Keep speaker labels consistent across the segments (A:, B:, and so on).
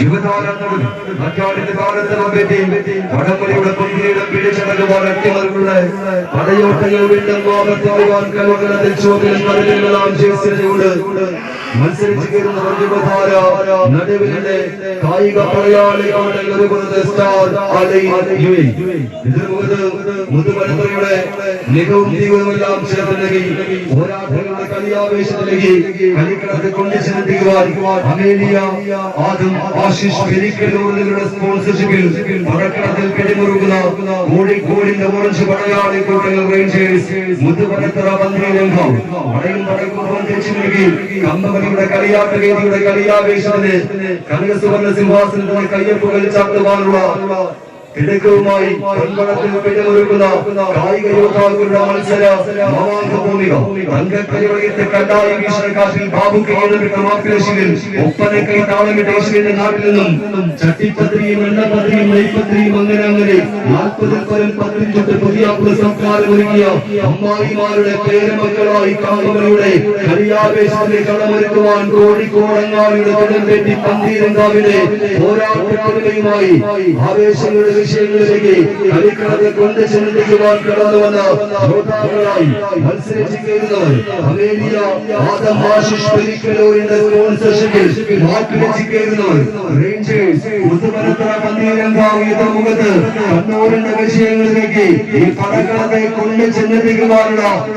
A: യുവതാരങ്ങളും മറ്റാടിന്റെ താരത്തിലും പറ്റി വടംവലിയുടെ പൊന്തിയുടെ പിടിച്ചടക്കുവാൻ അട്ടിമറുള്ള പടയോട്ടങ്ങൾ വീണ്ടും വാഗത്തിലുവാൻ കലകളത്തിൽ ചോദ്യം കടലുകളാം ചേർച്ചയുണ്ട് മത്സരിച്ച് കയറുന്ന യുവതാര നടുവിലെ കായിക മുതുപരമ്പരയുടെ മികവും ചേർത്ത് നൽകി പോരാട്ടങ്ങളുടെ കളിയാവേശത്തിലേക്ക് കളിക്കളത്തെ കൊണ്ട് ചെന്നെത്തിക്കുവാൻ അമേലിയ ആദ്യം ആശിഷ് പെരിക്കലൂറുകളുടെ സ്പോൺസർഷിപ്പിൽ പടക്കളത്തിൽ പിടിമുറുക്കുന്ന കോഴിക്കോടിന്റെ ഓറഞ്ച് പടയാളി കൂട്ടങ്ങൾ റേഞ്ചേഴ്സ് മുതുമലത്തറ പന്ത്രണ്ട് അംഗം പടയും പടക്കും തിരിച്ചു നൽകി കമ്പനിയുടെ കളിയാട്ട വേദിയുടെ കളിയാവേശത്തിന് കനക സുവർണ സിംഹാസനത്തിന് കയ്യൊപ്പുകൾ ചാർത്തുവാനുള്ള തിടക്കവുമായി പൊൻപണത്തിൽ പിടിമൊരുക്കുന്ന കായിക യോദ്ധാക്കളുടെ മത്സര ഭൂമിക തങ്കക്കരിവളയത്തെ കണ്ടായി വീശുന്ന ബാബു ബാബുക്ക് എഴുതപ്പെട്ട മാപ്പിലശിവിൽ ഒപ്പന കൈ താളമിട്ട യേശുവിന്റെ നാട്ടിൽ നിന്നും ചട്ടിപ്പത്രിയും എണ്ണപ്പത്രിയും നെയ്പത്രിയും അങ്ങനെ അങ്ങനെ നാൽപ്പതിൽ പരം പത്തിൽ തൊട്ട് പുതിയ സംസ്കാരം ഒരുങ്ങിയ അമ്മായിമാരുടെ പേരമക്കളായി കാമ്പവരുടെ കരിയാവേശത്തിന്റെ കളമൊരുക്കുവാൻ കോഴിക്കോടങ്ങാടിയുടെ തിടമ്പേറ്റി പന്തീരങ്കാവിലെ പോരാട്ടങ്ങളുമായി ആവേശങ്ങളുടെ വിഷയങ്ങളിലേക്ക് കളിക്കാതെ കൊണ്ട് മത്സരിച്ച് കയറുന്നവർ ആദം ആശിഷ് സ്പോൺസർഷിപ്പിൽ കണ്ണൂരിന്റെ വിഷയങ്ങളിലേക്ക് ഈ പടക്കളത്തെ കൊണ്ട്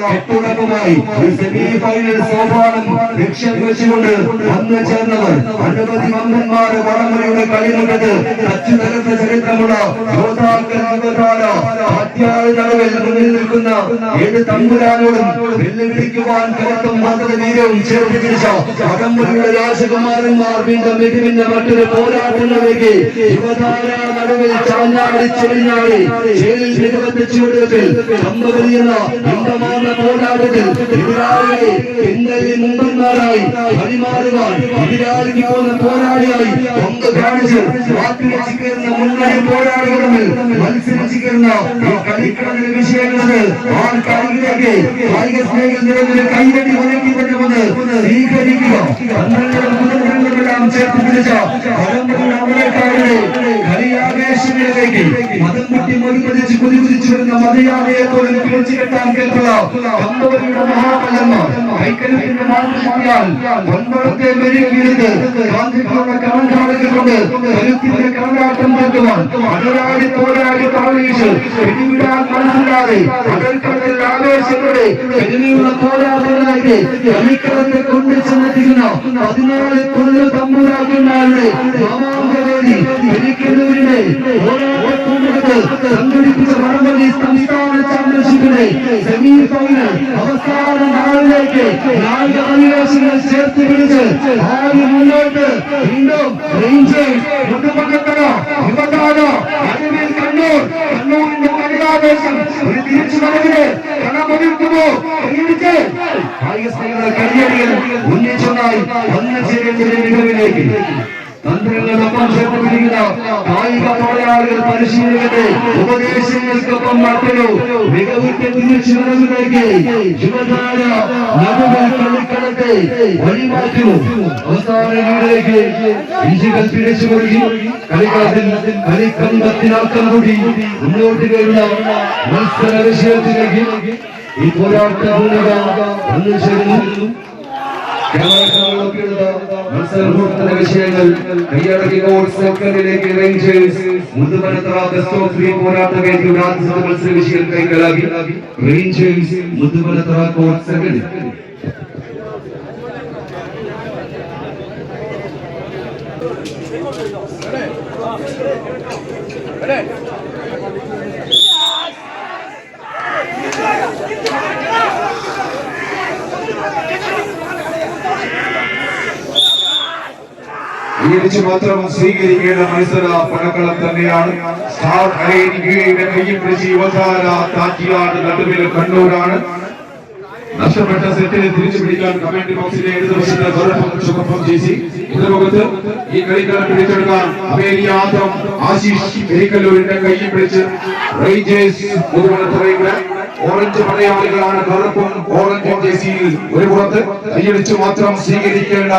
A: കെട്ടുറപ്പുമായി ഒരു ലക്ഷ്യം വെച്ചുകൊണ്ട് വന്നു ചേർന്നവർ അനവധി വമ്പന്മാരെ വടംവലിയുടെ കളിമുഖത്ത് യോദ്ധാക്കൾ യുവതാര? അധ്യായ മുന്നിൽ നിൽക്കുന്ന ഏത് തമ്പുരാനോടും വെല്ലുവിളിക്കുവാൻ കരുത്തും മാതൃ വീരവും ചേർത്ത് പിടിച്ച? വടംവലിയുടെ രാജകുമാരന്മാർ വീണ്ടും മികവിന്റെ മറ്റൊരു പോരാട്ടങ്ങളിലേക്ക് യുവതാര നടുവിൽ ചാഞ്ഞാടി ചെളിഞ്ഞാടി ജയിലിൽ മികവത്തെ ചുവടുകൾ കമ്പവലിയെന്ന ഇമ്പമാർന്ന പോരാട്ടത്തിൽ എതിരാളിയെ പിന്തരി മുമ്പന്മാരായി വഴിമാറുവാൻ എതിരാളിക്ക് പോരാളിയായി പങ്ക് കാണിച്ച് വാക്കുവെച്ച് കയറുന്ന മുന്നണി പോരാളികളുമിൽ മത്സരിച്ച് കയറുന്ന ഈ കളിക്കളത്തിലെ വിഷയങ്ങളത് ആ കളിയിലേക്ക് കായിക സ്നേഹികൾ നിറഞ്ഞൊരു കൈയടി ഒതുക്കിക്കൊണ്ടുവന്ന് സ്വീകരിക്കുക. പന്ത്രണ്ടും കുടുംബങ്ങളെല്ലാം ചേർത്ത് പിടിച്ച കളിയാവേശങ്ങളിലേക്ക് മതം മുട്ടി മൊഴിപതിച്ച് കുതികുതിച്ചു വരുന്ന മതയാലയത്തോടും പിടിച്ചു കെട്ടാൻ കേൾക്കുക കമ്പവലിയുടെ മഹാബലന്മാർ കൈക്കരുത്തിന്റെ മാതൃശക്തിയാൽ ഒൻപഴത്തെ മെരുകിയിരുന്ന് ഗാന്ധികളുടെ കണങ്കാലുകൾ കൊണ്ട് അടരാടി പോരാടി താഴീച്ച് പിടിവിടാൻ മനസ്സിലാതെ അടൽക്കടൽ ആവേശങ്ങളുടെ പെരുമയുള്ള പോരാട്ടങ്ങളായിട്ട് കളിക്കളത്തെ കൊണ്ട് ചെന്നെത്തിക്കുന്ന പതിനാല് കുറുകൾ തമ്പുരാക്കന്മാരുടെ മാമാങ്കവേദി പെരിക്കല്ലൂരിന്റെ പോരാട്ടക്കൂട്ടത്ത് സംഘടിപ്പിച്ച മറുപടി സംസ്ഥാന ചാമ്പ്യൻഷിപ്പിന്റെ സെമി ഫൈനൽ അവസാന നാളിലേക്ക് നാല് അഭിലാഷങ്ങൾ ചേർത്ത് പിടിച്ച് ആദ്യം മുന്നോട്ട്? വീണ്ടും റേഞ്ചേഴ്സ് മുട്ടുപക്കത്തറ യുവതാര അരുവിൽ കണ്ണൂർ കണ്ണൂരിന്റെ കളിയാവേശം ഒരു തിരിച്ചു വരവിന് കണമൊരുക്കുമോ കൈയടിച്ച് കായിക സ്നേഹികളുടെ കരിയടികൾ ഉന്നയിച്ചതായി വന്നു മികവിലേക്ക് തന്ത്രങ്ങളൊപ്പം ചേർത്ത് പിടിക്കുന്ന കായിക തൊഴിലാളികൾ പരിശീലകന്റെ ഉപദേശങ്ങൾക്കൊപ്പം മറ്റൊരു മികവുറ്റ തിരിച്ചുവരവിലേക്ക് യുവതാര നടുവിൽ കളിക്കളത്തെ വഴിമാറ്റുന്നു അവസാന വീടിലേക്ക് ഇഞ്ചുകൾ പിടിച്ചു കൊടുക്കി കളിക്കളത്തിൽ കളിക്കമ്പത്തിനാക്കം കൂടി മുന്നോട്ട് കയറുന്ന മത്സര വിഷയത്തിലേക്ക് ഈ ചേരുന്നു. മത്സരത്തിന്റെ വിഷയങ്ങൾ കൈയടക്കി സെക്കൻഡിലേക്ക് Rangers Muthumanathara best of three പോരാട്ട വേദിയുടെ ആദ്യ മത്സര വിഷയം കൈക്കലാക്കി റേഞ്ചേഴ്സ് മുതുമനത്തറ കോർട്ട് സെക്കൻഡ്
B: ഇടിച്ചു മാത്രം സ്വീകരിക്കേണ്ട മത്സര പടക്കളം തന്നെയാണ്. സ്റ്റാർ കയ്യിൽ പിടിച്ച് യുവധാര താറ്റിയാട് നടുവിൽ കണ്ണൂരാണ്. നഷ്ടപ്പെട്ട സെറ്റിനെ തിരിച്ചു പിടിക്കാൻ കമാൻഡ് ബോക്സിലെ ഗൗരവം ചേച്ചി. ഇടതുമുഖത്ത് ഈ കളിക്കാരൻ പിടിച്ചെടുക്കാൻ അമേരിയാദം ആശിഷ് പെരിക്കല്ലൂരിന്റെ കയ്യിൽ പിടിച്ച് റേഞ്ചേഴ്സ് മുതുമണത്തറയുടെ ഓറഞ്ച് പടയാളികളാണ് കറുപ്പും ഓറഞ്ചും ജേസിയിൽ ഒരു പുറത്ത്. കൈയടിച്ചു മാത്രം സ്വീകരിക്കേണ്ട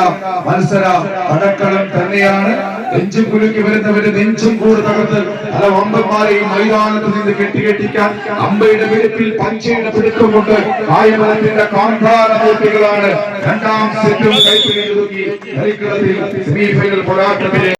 B: മത്സര പടക്കളം തന്നെയാണ്. നെഞ്ചും കുലുക്കി വരുന്നവര് നെഞ്ചും കൂട് തകർത്ത് പല അമ്പന്മാരെയും മൈതാനത്ത് നിന്ന് കെട്ടികെട്ടിക്കാൻ അമ്പയുടെ വെളുപ്പിൽ പഞ്ചയുടെ പിടുത്തം കൊണ്ട് കായമലത്തിന്റെ കാന്താര മൂർത്തികളാണ് രണ്ടാം സെറ്റും കൈപ്പിടി ഒതുക്കി കളിക്കളത്തിൽ സെമിഫൈനൽ പോരാട്ടത്തിലെ